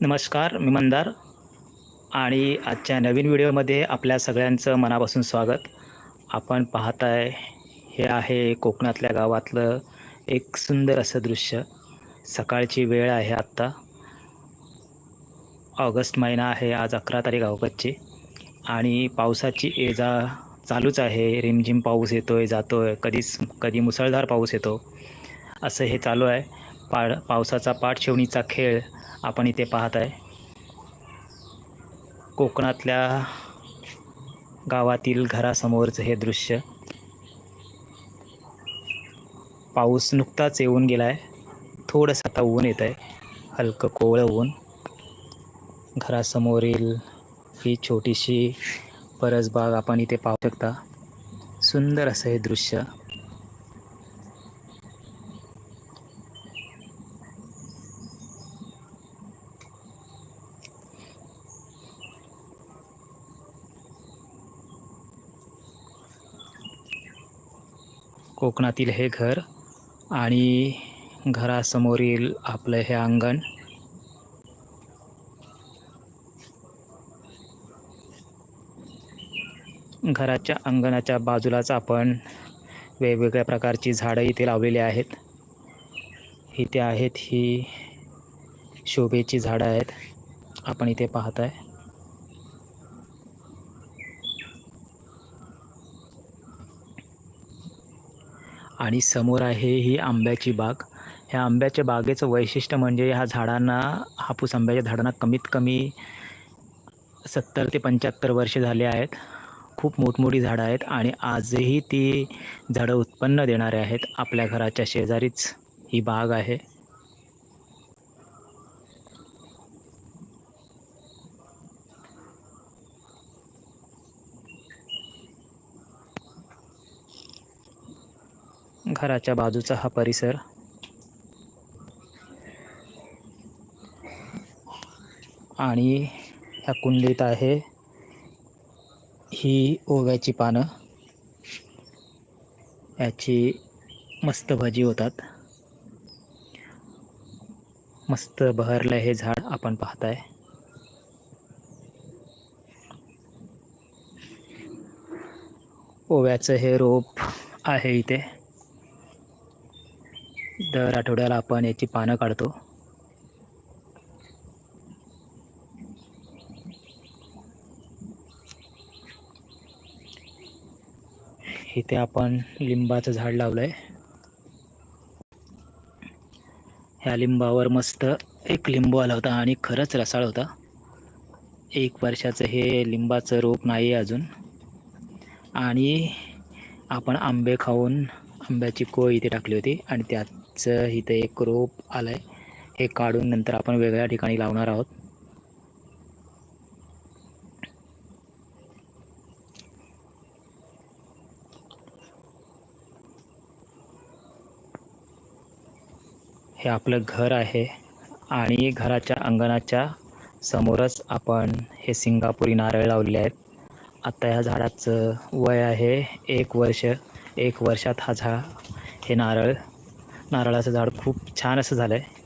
नमस्कार मी मंदार आणि आजच्या नवीन व्हिडिओमध्ये आपल्या सगळ्यांचं मनापासून स्वागत. आपण पाहत आहे हे आहे कोकणातल्या गावातलं एक सुंदर असं दृश्य. सकाळची वेळ आहे आत्ता. ऑगस्ट महिना आहे आज अकरा तारीख ऑगस्टची आणि पावसाची ये जा चालूच आहे. रिमझिम पाऊस येतो आहे जातो आहे कधीच कधी मुसळधार पाऊस येतो. असं हे चालू आहे. पाड पावसाचा पाठशिवणीचा खेळ आपण इथे पाहत आहे कोकणातल्या गावातील घरासमोरचं हे दृश्य. पाऊस नुकताच येऊन गेला आहे थोडंसं आता ऊन येत आहे हलकं कोवळं ऊन. घरासमोरील ही छोटीशी परसबाग आपण इथे पाहू शकता. सुंदर असं हे दृश्य. कोकणातील हे घर आणि घरासमोरील आपलं हे अंगण. घराच्या अंगणाच्या बाजूलाच आपण वेगवेगळ्या प्रकारची झाडं इथे लावलेली आहेत. इथे आहेत ही शोभेची झाडं आहेत. आपण इथे पाहत आहे आणि समोर आहे ही आंब्याची बाग. ह्या आंब्याच्या बागेचं वैशिष्ट्य म्हणजे ह्या झाडांना हापूस आंब्याच्या झाडांना कमीत कमी सत्तर ते पंच्याहत्तर वर्षे झाले आहेत. खूप मोठमोठी झाडं आहेत आणि आजही ती झाडं उत्पन्न देणारे आहेत. आपल्या घराच्या शेजारीच ही बाग आहे. घराच्या बाजूचा हा परिसर. आणि ह्या कुंडीत आहे ही ओव्याची पानं. याची मस्त भजी होतात. मस्त बहरलं हे झाड आपण पाहताय. ओव्याचं हे रोप आहे इथे. दर आठवड्याला आपण याची पानं काढतो. इथे आपण लिंबाचं झाड लावलं आहे ह्या लिंबावर मस्त एक लिंबू आला होता आणि खरंच रसाळ होता. एक वर्षाचं हे लिंबाचं रोप नाही अजून. आणि आपण आंबे खाऊन आंब्याची कोळ इथे टाकली होती आणि त्यात त्याचं इथं एक रोप आलं आहे हे काढून नंतर आपण वेगळ्या ठिकाणी लावणार आहोत. हे आपलं घर आहे आणि घराच्या अंगणाच्या समोरच आपण हे सिंगापुरी नारळ लावलेले आहेत. आता ह्या झाडाचं वय आहे एक वर्ष. एक वर्षात हा झा हे नारळ नारळाचं झाड खूप छान असं झालं आहे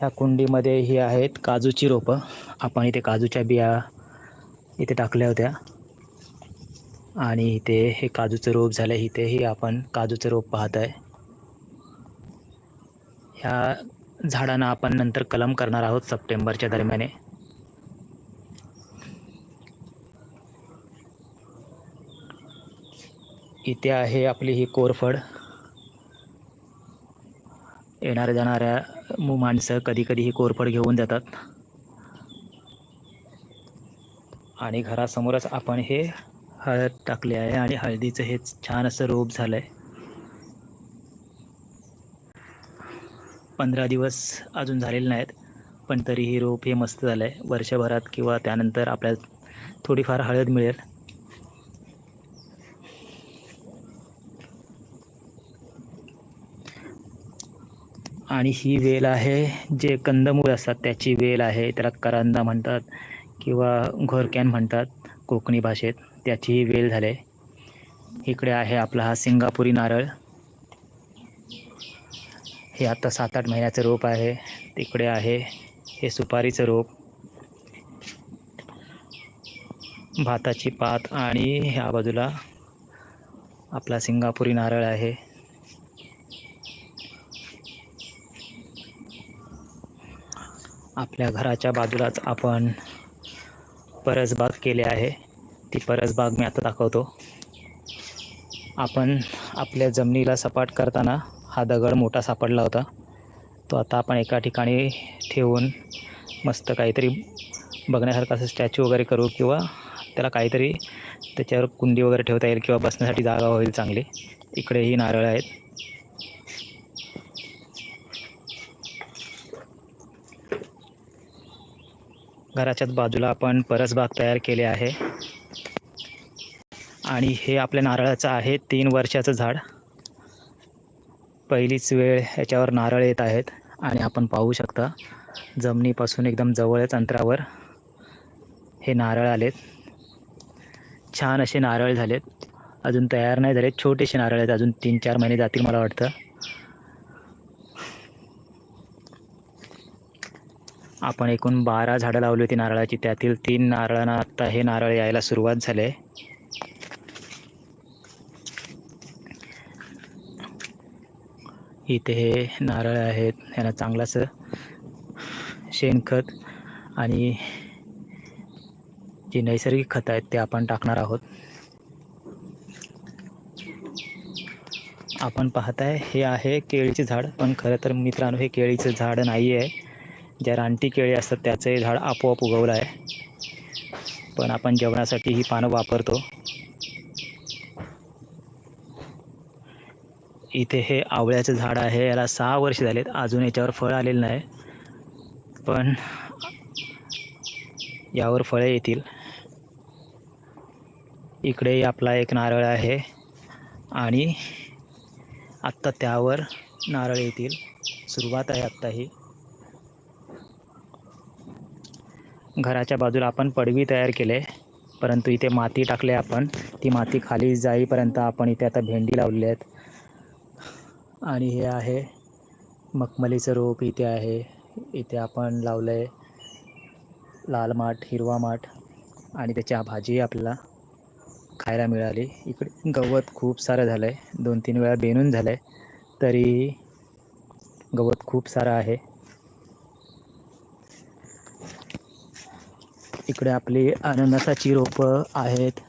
ह्या कुंडीमध्ये ही आहेत काजूची रोपं. आपण इथे काजूच्या बिया इथे टाकल्या होत्या. आणि इथे हे काजूचं रोप झालं आहे इथेही आपण काजूचं रोप पाहत आहे ह्या झाडांना आपण नंतर कलम करणार आहोत सप्टेंबरच्या दरम्याने. इथे आहे आपली ही कोरफड. येणाऱ्या जाणाऱ्या मु माणसं कधी कधी ही कोरफड घेऊन जातात. आणि घरासमोरच आपण हे हळद टाकले आहे आणि हळदीचं हे छान असं रोप झालं आहे पंधरा दिवस अजून झालेले नाहीत पण तरीही रोप हे मस्त झालं आहे वर्षभरात किंवा त्यानंतर आपल्याला थोडीफार हळद मिळेल. आणि ही वेल आहे जे कंदमूळ असतात त्याची वेल आहे त्याला करंदा म्हणतात किंवा घोरकॅन म्हणतात कोकणी भाषेत. त्याचीही वेल झाले. इकडे आहे आपला हा सिंगापुरी नारळ. हे आता सात आठ महिन्याचं रोप आहे. तिकडे आहे हे सुपारीचं रोप. भाताची पात आणि ह्या बाजूला आपला सिंगापुरी नारळ आहे. आपल्या घराच्या बाजूलाच आपण परसबाग केले आहे. ती परसबाग मी आता दाखवतो. आपण आपल्या जमिनीला सपाट करताना हा दगड मोठा सापडला होता. तो आता आपण एका ठिकाणी ठेवून मस्त काहीतरी बघण्यासारखं असं स्टॅच्यू वगैरे करू किंवा त्याला काहीतरी त्याच्यावर कुंडी वगैरे ठेवता येईल किंवा बसण्यासाठी जागा होईल चांगली. इकडेही नारळ आहेत. घराच्याच बाजूला आपण परसबाग तयार केले आहे. आणि हे आपल्या नारळाचं आहे तीन वर्षाचं झाड. पहिलीच वेळ याच्यावर नारळ येत आहेत आणि आपण पाहू शकता जमिनीपासून एकदम जवळच अंतरावर हे नारळ आलेत. छान असे नारळ झालेत. अजून तयार नाही झालेत. छोटेसे नारळ आहेत. अजून तीन चार महिने जातील मला वाटतं. आपण एकूण बारा झाडं लावली होती नारळाची. त्यातील तीन नारळांना आत्ता हे नारळ यायला सुरुवात झाले आहे. इथे हे नारळ आहेत. यांना चांगलाचं शेणखत आणि जी नैसर्गिक खतं आहेत ते आपण टाकणार आहोत. आपण पाहताय हे आहे केळीचे झाड. पण खरं तर मित्रांनो हे केळीचं झाड नाही आहे ज्या रानटी केळी असतात त्याचंही झाड आपोआप उगवलं आहे. पण आपण जेवणासाठी ही पानं वापरतो. इथे हे आवळ्याचं झाड आहे. याला सहा वर्ष झालेत. अजून याच्यावर फळ आलेलं नाही. पण यावर फळे येतील. इकडे आपला एक नारळ आहे. आणि आत्ता त्यावर नारळ येतील. सुरुवात आहे आत्ता ही घराच्या बाजूला आपण पडवी तयार केले. परंतु इथे माती टाकले आपण. ती माती खाली जाईपर्यंत आपण इथे आता भेंडी लावलेली आहेत. आणि हे आहे मखमलीचं रोप इथे आहे. इथे आपण लावलं आहे लाल माठ हिरवा माठ आणि त्याच्या भाजी आपल्याला खायला मिळाली. इकडे गवत खूप सारं झालं आहे दोन तीन वेळा बेनून झालं आहे तरी गवत खूप सारं आहे. इकडे आपली अननसाची रोपं आहेत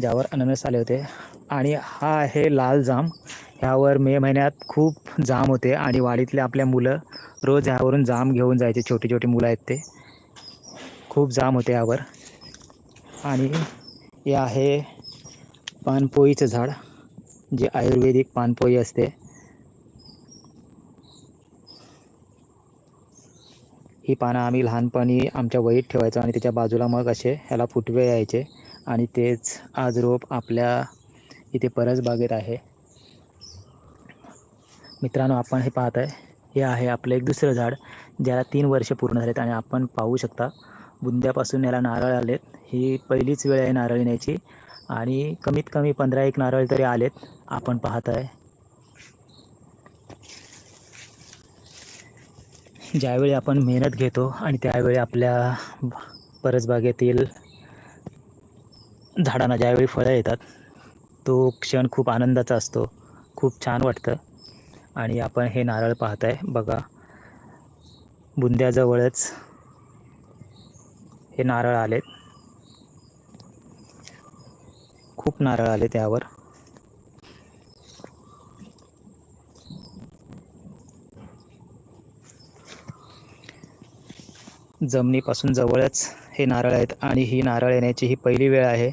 ज्यावर अननस आले होते. आणि हा आहे लाल जाम. ह्यावर मे महिन्यात खूप जाम होते आणि वाडीतले आपल्या मुलं रोज ह्यावरून जाम घेऊन जायचे. छोटे छोटे मुलं आहेत ते. खूप जाम होते यावर आणि हे आहे पानपोईचं झाड जे आयुर्वेदिक पानपोई असते. ही पानं आम्ही लहानपणी आमच्या वहीत ठेवायचो आणि त्याच्या बाजूला मग असे ह्याला फुटवे यायचे. आणि तेच आज रोप आपल्या इथे परसबागेत आहे. मित्रांनो आपण हे पाहत आहे हे आहे आपलं एक दुसरं झाड ज्याला तीन वर्ष पूर्ण झालेत आणि आपण पाहू शकता बुंद्यापासून याला नारळ आलेत. ही पहिलीच वेळ आहे नारळ येण्याची. आणि कमीत कमी पंधरा एक नारळ तरी आलेत. आपण पाहत आहे ज्यावेळी आपण मेहनत घेतो आणि त्यावेळी आपल्या परसबागेतील झाडांना ज्यावेळी फळं येतात तो क्षण खूप आनंदाचा असतो. खूप छान वाटतं. आणि आपण हे नारळ पाहत आहे बघा. बुंद्याजवळच हे नारळ आलेत. खूप नारळ आले त्यावर. जमिनीपासून जवळच हे नारळ आहेत आणि ही नारळ येण्याची ही पहिली वेळ आहे.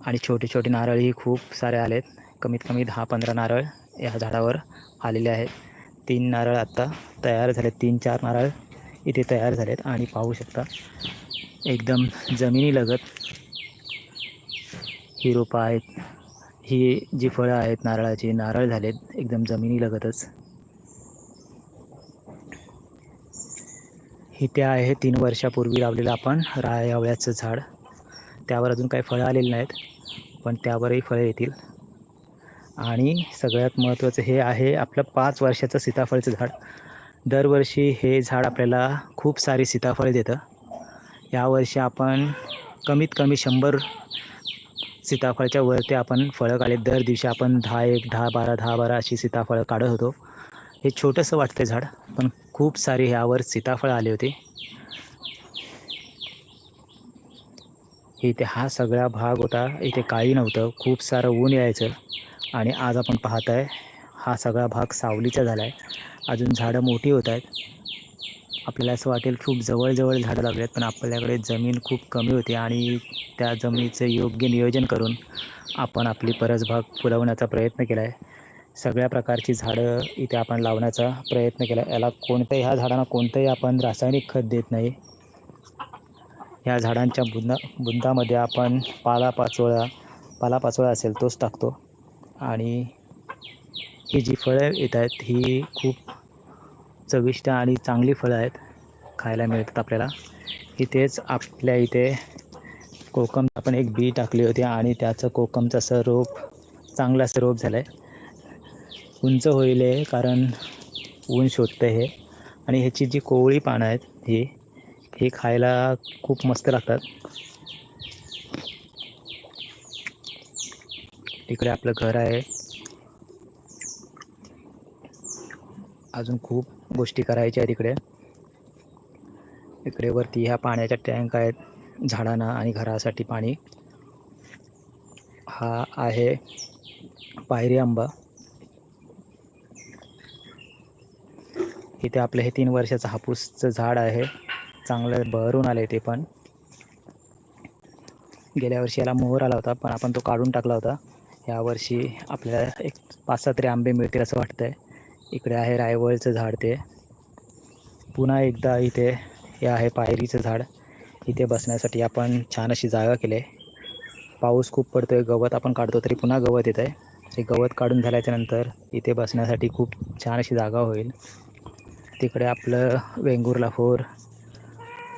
आणि छोटे छोटे नारळही खूप सारे आलेत. कमीत कमी दहा पंधरा नारळ या झाडावर आलेले आहेत. तीन नारळ आत्ता तयार झालेत. तीन चार नारळ इथे तयार झालेत आणि पाहू शकता एकदम जमिनीलगत ही रोपं आहेत. ही जी फळं आहेत नारळाची नारळ झालेत. एकदम जमिनीलगतच इथे आहे तीन वर्षापूर्वी लावलेलं आपण राय आवळ्याचं झाड. त्यावर अजून काही फळं आलेली नाहीत पण त्यावरही फळं येतील. आणि सगळ्यात महत्त्वाचं हे आहे आपलं पाच वर्षाचं सीताफळचं झाड. दरवर्षी हे झाड आपल्याला खूप सारी सीताफळं देतं. यावर्षी आपण कमीत कमी शंभर सीताफळच्या वरती आपण फळं काढले. दर दिवशी आपण दहा एक दहा बारा दहा बारा अशी सीताफळं काढत होतो. हे छोटंसं वाटतं झाड. खूप सारे ह्यावर सीताफळ आले होते. इथे हा सगळा भाग होता. इथे काही नव्हतं. खूप सारं ऊन यायचं. आणि आज आपण पाहत आहे हा सगळा भाग सावलीचा झाला आहे अजून झाडं मोठी होत आहेत. आपल्याला असं वाटेल खूप जवळजवळ झाडं लागले आहेत पण आपल्याकडे जमीन खूप कमी होती आणि त्या जमिनीचं योग्य नियोजन करून आपण आपली परसबाग फुलवण्याचा प्रयत्न केला आहे सगळ्या प्रकारची झाडं इथे आपण लावण्याचा प्रयत्न केला. याला कोणत्याही ह्या झाडांना कोणतंही आपण रासायनिक खत देत नाही. ह्या झाडांच्या बुंदा बुंदामध्ये आपण पालापाचोळा पालापाचोळा असेल तोच टाकतो. आणि ही जी फळं येत आहेत ही खूप चविष्ट आणि चांगली फळं आहेत खायला मिळतात आपल्याला. इथेच आपल्या इथे कोकम आपण एक बी टाकली होती आणि त्याचं कोकमचं असं रोप चांगलं असं रोप झालं आहे उंच होईल आहे कारण ऊन शोधतं हे. आणि ह्याची जी कोवळी पानं आहेत ही हे खायला खूप मस्त लागतात. इकडे आपलं घर आहे. अजून खूप गोष्टी करायच्या आहेत इकडे. इकडे वरती ह्या पाण्याच्या टँक आहेत झाडांना आणि घरासाठी पाणी. हा आहे पायरी आंबा. इथे आपलं हे तीन वर्षाचं हापूसचं झाड आहे. चांगलं बहरून आलं ते पण. गेल्या वर्षी याला मोहर आला होता पण आपण तो काढून टाकला होता. यावर्षी आपल्याला एक पाच सहा तरी आंबे मिळतील असं वाटतं आहे इकडे आहे रायवळचं झाड ते. पुन्हा एकदा इथे हे आहे पायरीचं झाड. इथे बसण्यासाठी आपण छान अशी जागा केली आहे. पाऊस खूप पडतो आहे गवत आपण काढतो तरी पुन्हा गवत येत आहे ते गवत काढून झाल्याच्यानंतर इथे बसण्यासाठी खूप छान अशी जागा होईल. तिकडे आपलं वेंगुर्ला फोर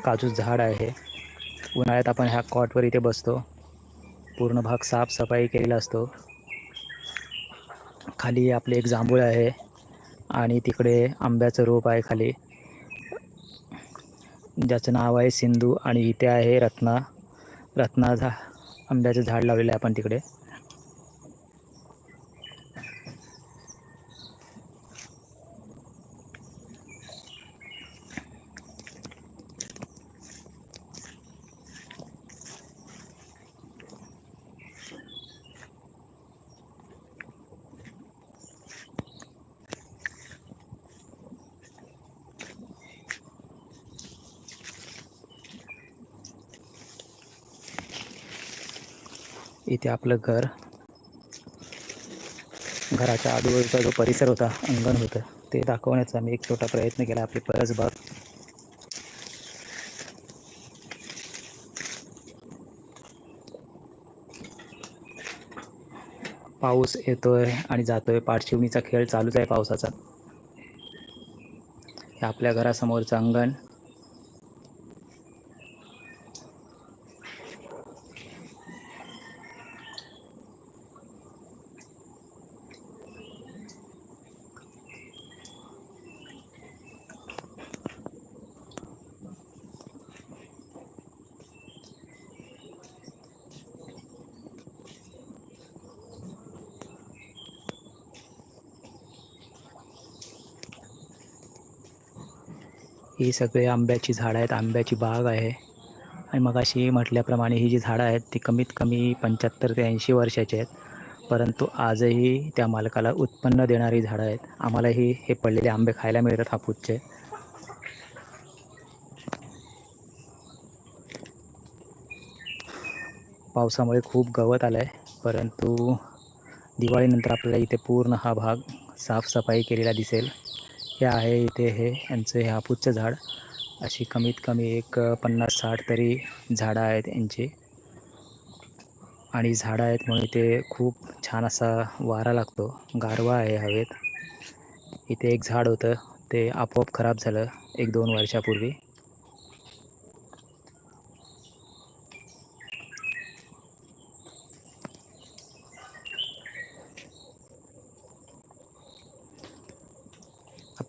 काजू झाड आहे. उन्हाळ्यात आपण ह्या कॉटवर इथे बसतो. पूर्ण भाग साफसफाई केलेला असतो. खाली आपले एक जांभूळ आहे आणि तिकडे आंब्याचं रोप आहे खाली. ज्याचं नाव आहे सिंधू आणि इथे आहे रत्ना. रत्ना झा आंब्याचं झाड लावलेलं आहे आपण तिकडे. इथे आपलं घर. घराच्या आजूबाजूचा जो परिसर होता अंगण होतं ते दाखवण्याचा मी एक छोटा प्रयत्न केला. आपली परसबाग पाऊस येतोय आणि जातोय. पाठशिवणीचा खेळ चालूच आहे पावसाचा. हे आपल्या घरासमोरचं अंगण. ही सगळे आंब्याची झाडं आहेत आंब्याची बाग आहे. आणि मग अशी म्हटल्याप्रमाणे ही जी झाडं आहेत ती कमीत कमी पंच्याहत्तर ते ऐंशी वर्षाची आहेत. परंतु आजही त्या मालकाला उत्पन्न देणारी झाडं आहेत. आम्हालाही हे पडलेले आंबे खायला मिळतात हापूसचे पावसामुळे खूप गवत आलं आहे परंतु दिवाळीनंतर आपल्याला इथे पूर्ण हा भाग साफसफाई केलेला दिसेल. हे आहे इथे हे यांचं हे हापूसचं झाड. अशी कमीत कमी एक पन्नास साठ तरी झाडं आहेत यांची. आणि झाडं आहेत म्हणून इथे खूप छान असा वारा लागतो. गारवा आहे हवेत. इथे एक झाड होतं ते आपोआप खराब झालं एक दोन वर्षापूर्वी.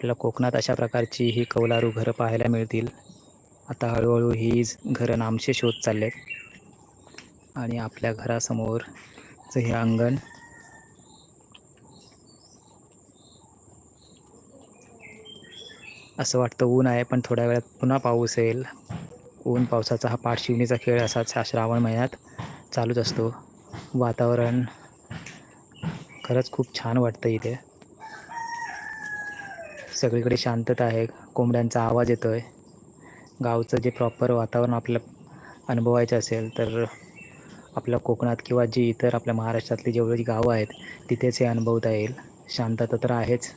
आपल्याला कोकणात अशा प्रकारची ही कौलारू घरं पाहायला मिळतील. आता हळूहळू ही घरं नामशेष होत आहेत आणि आपल्या घरासमोरचं हे अंगण असं वाटतं ऊन आहे पण थोड्या वेळात पुन्हा पाऊस येईल. ऊन पावसाचा हा पाठशिवणीचा खेळ असाच हा श्रावण महिन्यात चालूच असतो. वातावरण खरंच खूप छान वाटतं इथे. सगळीकडे शांतता आहे. कोंबड्यांचा आवाज येतो आहे गावचं जे प्रॉपर वातावरण आपल्याला अनुभवायचं असेल तर आपल्या कोकणात किंवा जी इतर आपल्या महाराष्ट्रातली जेवढी गावं आहेत तिथेच हे अनुभवता येईल. शांतता तर आहेच.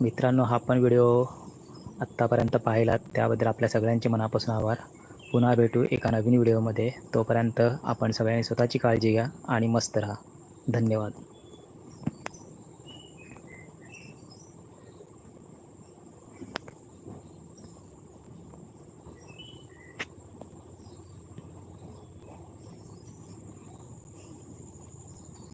मित्रांनो हा पण व्हिडिओ आत्तापर्यंत पाहिलात त्याबद्दल आपल्या सगळ्यांचे मनापासून आभार. पुन्हा भेटू एका नवीन व्हिडिओमध्ये. तोपर्यंत आपण सगळ्यांनी स्वतःची काळजी घ्या आणि मस्त राहा. धन्यवाद.